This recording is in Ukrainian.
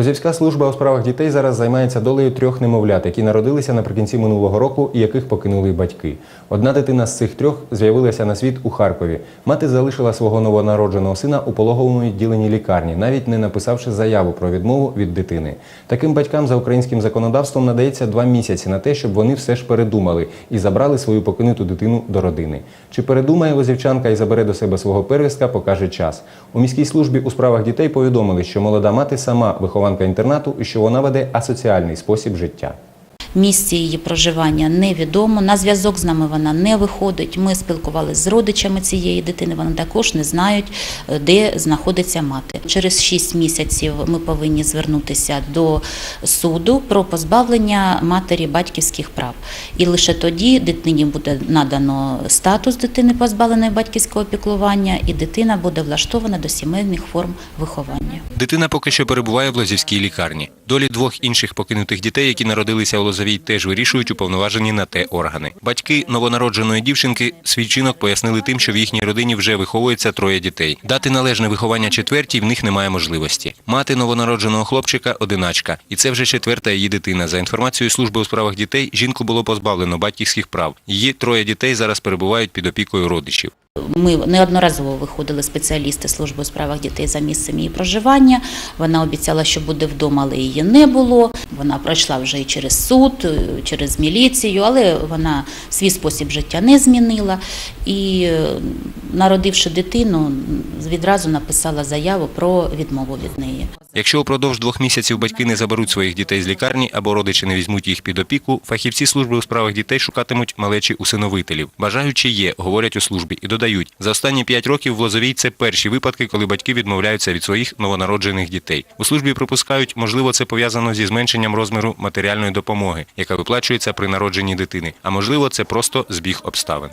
Лозівська служба у справах дітей зараз займається долею трьох немовлят, які народилися наприкінці минулого року і яких покинули батьки. Одна дитина з цих трьох з'явилася на світ у Харкові. Мати залишила свого новонародженого сина у пологовому відділенні лікарні, навіть не написавши заяву про відмову від дитини. Таким батькам за українським законодавством надається два місяці на те, щоб вони все ж передумали і забрали свою покинуту дитину до родини. Чи передумає лозівчанка і забере до себе свого первістка, покаже час. У міській службі у справах дітей повідомили, що молода мати сама вихованка інтернату і що вона веде асоціальний спосіб життя. Місце її проживання невідомо. На зв'язок з нами вона не виходить. Ми спілкувалися з родичами цієї дитини. Вони також не знають, е, де знаходиться мати. Через 6 місяців ми повинні звернутися до суду про позбавлення матері батьківських прав. І лише тоді дитині буде надано статус дитини позбавленої батьківського піклування, і дитина буде влаштована до сімейних форм виховання. Дитина поки що перебуває в Лозівській лікарні. Долі двох інших покинутих дітей, які народилися у Лозовій, теж вирішують уповноважені на те органи. Батьки новонародженої дівчинки свій чинок пояснили тим, що в їхній родині вже виховується троє дітей. Дати належне виховання четвертій в них немає можливості. Мати новонародженого хлопчика одиначка, і це вже четверта її дитина. За інформацією служби у справах дітей, жінку було позбавлено батьківських прав. Її троє дітей зараз перебувають під опікою родичів. Ми неодноразово виходили спеціалісти служби у справах дітей за місцем її проживання. Вона обіцяла, що буде вдома, але її не було. Вона пройшла вже і через суд, через міліцію, але вона свій спосіб життя не змінила. І е, народивши дитину, відразу написала заяву про відмову від неї. Якщо упродовж двох місяців батьки не заберуть своїх дітей з лікарні або родичі не візьмуть їх під опіку, фахівці служби у справах дітей шукатимуть малечі усиновителів. Бажаючі є, говорять у службі, і додають, за останні п'ять років в Лозовій це перші випадки, коли батьки відмовляються від своїх новонароджених дітей. У службі припускають, можливо, це пов'язано зі зменшенням розміру матеріальної допомоги, яка виплачується при народженні дитини. А можливо, це просто збіг обставин.